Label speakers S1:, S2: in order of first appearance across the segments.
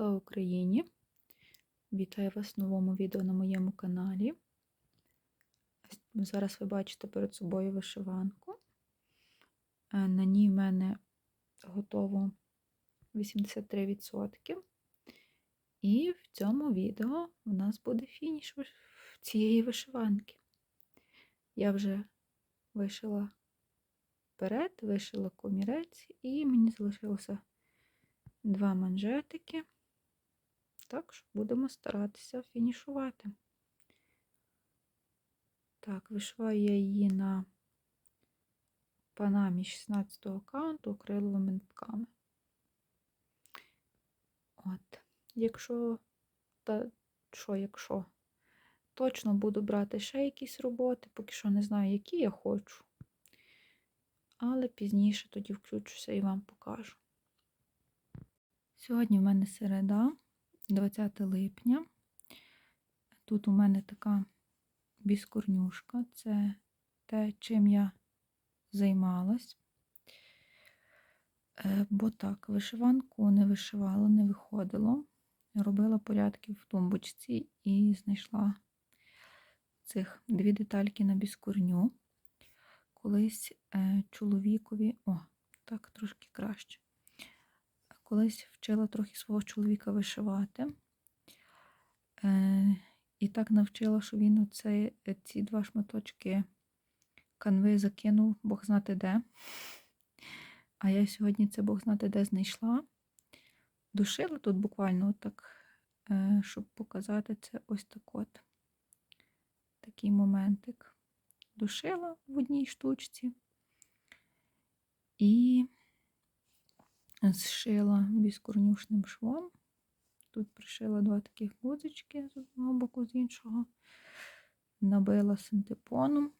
S1: Слава Україні! Вітаю вас в новому відео на моєму каналі. Зараз ви бачите перед собою вишиванку. Е, На ній в мене готово 83%. І в цьому відео у нас буде фініш цієї вишиванки. Я вже вишила вперед, вишила комірець, і мені залишилося два манжетики. Так що будемо старатися фінішувати. Так, вишиваю я її на панамі 16 аккаунту акриловими нитками. От, якщо, та що, якщо, точно буду брати ще якісь роботи, поки що не знаю, які я хочу. Але пізніше тоді включуся і вам покажу. Сьогодні в мене середа, 20 липня. Тут у мене така біскорнюшка. Це те, чим я займалась. Е, бо так, вишиванку не вишивала, не виходило. Робила порядки в тумбочці і знайшла цих дві детальки на біскорню. Колись е, чоловікові, о, так трошки краще колись вчила трохи свого чоловіка вишивати. Е, І так навчила, що він оце, ці два шматочки канви закинув, Бог знати де. А я сьогодні це Бог знати де знайшла. Душила тут буквально так, е, щоб показати це ось так от. Такий моментик. Душила в одній штучці. І зшила біскорнюшним швом. Тут пришила два таких гудзички з одного боку, з іншого, набила синтепоном.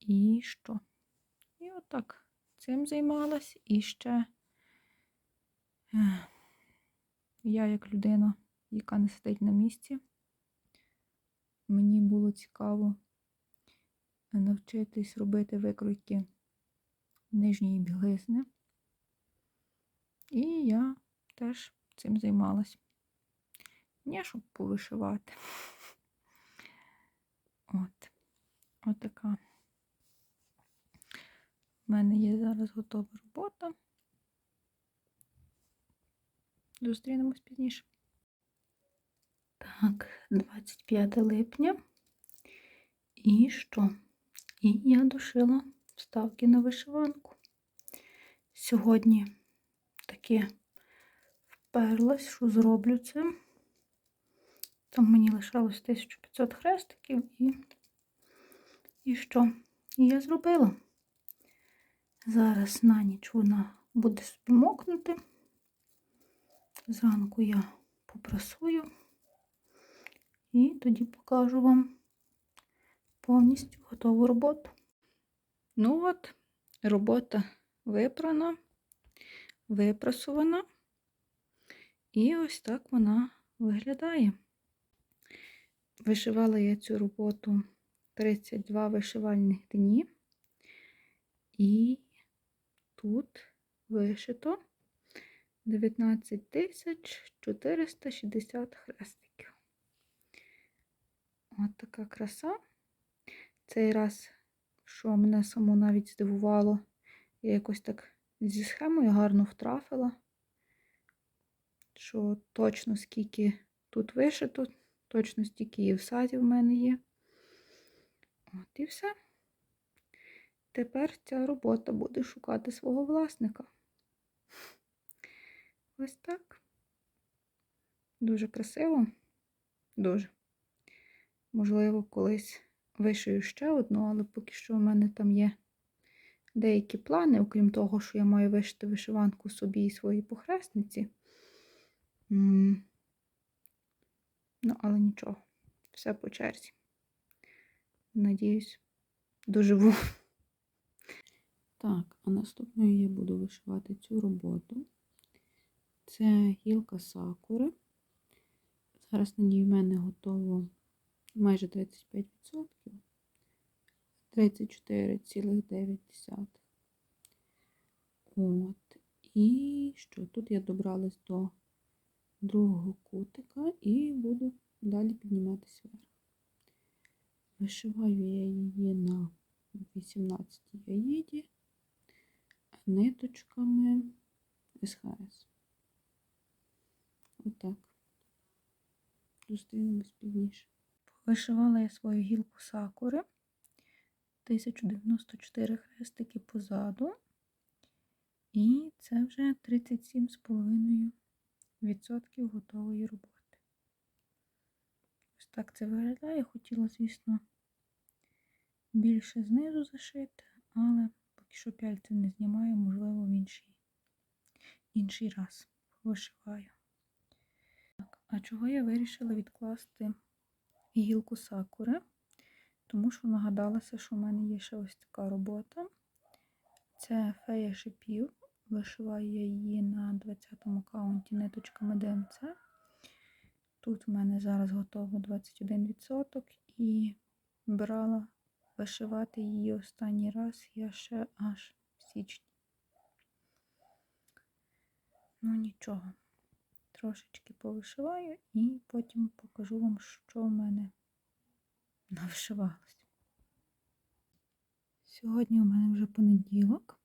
S1: І що? І отак цим займалась. І ще я, як людина, яка не сидить на місці, мені було цікаво навчитись робити викройки нижньої білизни. І я теж цим займалась. Не щоб повишивати. От. Отака. У мене є зараз готова робота. Зустрінемось пізніше. Так, 25 липня. І що? І я дошила вставки на вишиванку. Сьогодні таки вперлась, що зроблю це. Там мені лишалось 1500 хрестиків і і що? І я зробила. Зараз на ніч вона буде собі мокнути. Зранку я попрасую і тоді покажу вам повністю готову роботу. Ну от, робота випрана, випрасована. І ось так вона виглядає. Вишивала я цю роботу 32 вишивальних дні. І тут вишито 19 460 хрестиків. От така краса. Цей раз що мене саму навіть здивувало. Я якось так зі схемою гарно втрафила, що точно скільки тут вишито, точно стільки і в саді в мене є. От і все. Тепер ця робота буде шукати свого власника. Ось так. Дуже красиво, дуже. Можливо, колись вишию ще одну, але поки що у мене там є деякі плани, окрім того, що я маю вишити вишиванку собі і своїй похресниці. Ну, але нічого, все по черзі. Надіюсь, доживу. Так, а наступною я буду вишивати цю роботу. Це гілка сакури. Зараз на ній в мене готово майже 35%, 34,9. От.
S2: І що? Тут я добралась до другого кутика і буду далі підніматися вверх. Вишиваю я її на 18 яїді ниточками СХС. Отак. Зустрінемось пізніше.
S1: Вишивала я свою гілку сакури. 1094 хрестики позаду. І це вже 37,5% готової роботи. Ось так це виглядає. Хотіла, звісно, більше знизу зашити, але поки що пяльці не знімаю, можливо, в інший, інший раз вишиваю. Так, а чого я вирішила відкласти гілку сакури? Тому що нагадалася, що в мене є ще ось така робота. Це фея шипів. Вишиваю я її на 20-му каунті ниточками ДМЦ. Тут в мене зараз готово 21% і брала вишивати її останній раз я ще аж в січні. Ну нічого, трошечки повишиваю і потім покажу вам, що в мене навишивалось. Сьогодні у мене вже понеділок.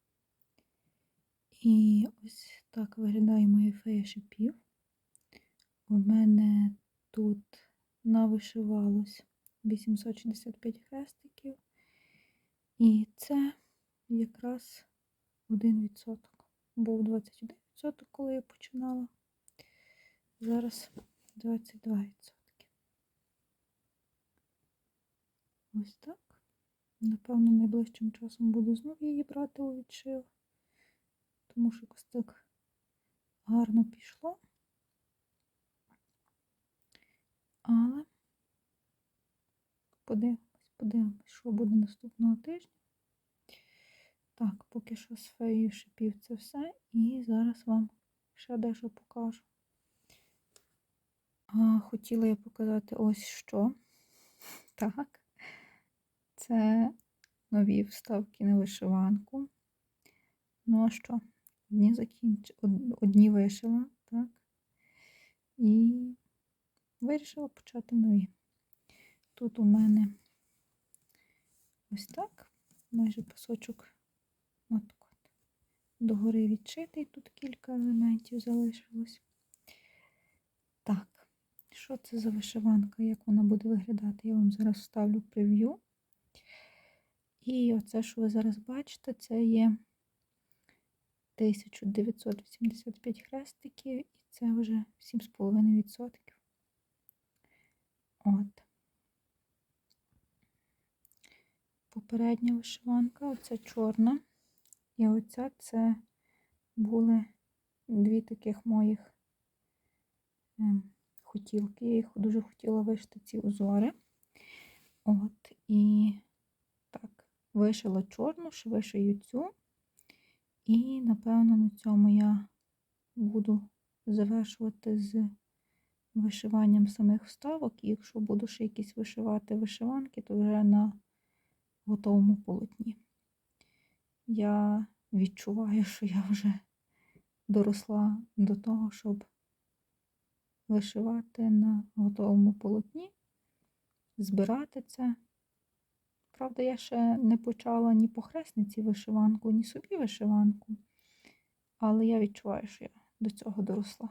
S1: І ось так виглядає моя фея шипів. У мене тут навишивалось 865 хрестиків. І це якраз 1%. Був 21%, коли я починала. Зараз 22%. Ось так. Напевно, найближчим часом буду знову її брати у відшив, тому що якось так гарно пішло. Але подивимось, подивимось, що буде наступного тижня. Так, поки що з феєю шипів це все. І зараз вам ще дещо покажу. Хотіла я показати ось що. Так. Це нові вставки на вишиванку. Ну а що? Одні закінч... одні вишила, так? І вирішила почати нові. Тут у мене ось так, майже пасочок от, от, догори відшитий, тут кілька елементів залишилось. Що це за вишиванка, як вона буде виглядати, я вам зараз вставлю прев'ю. І оце, що ви зараз бачите, це є 1985 хрестиків, і це вже 7,5%. От. Попередня вишиванка, оця чорна. І оця це були дві таких моїх ем, хотілки. Я їх дуже хотіла вишити ці узори. От, і так, вишила чорну, вишию цю. І, напевно, на цьому я буду завершувати з вишиванням самих вставок. І якщо буду ще якісь вишивати вишиванки, то вже на готовому полотні. Я відчуваю, що я вже доросла до того, щоб вишивати на готовому полотні, збирати це. Правда, я ще не почала ні по хресниці вишиванку, ні собі вишиванку, але я відчуваю, що я до цього доросла.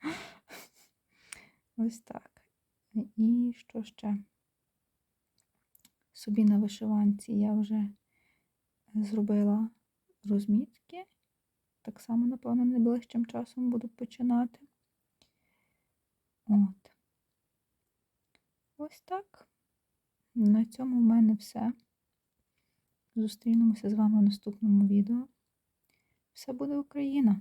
S1: Ось так. І що ще? Собі на вишиванці я вже зробила розмітки. Так само, напевно, найближчим часом буду починати. От. Ось так. На цьому в мене все. Зустрінемося з вами в наступному відео. Все буде Україна!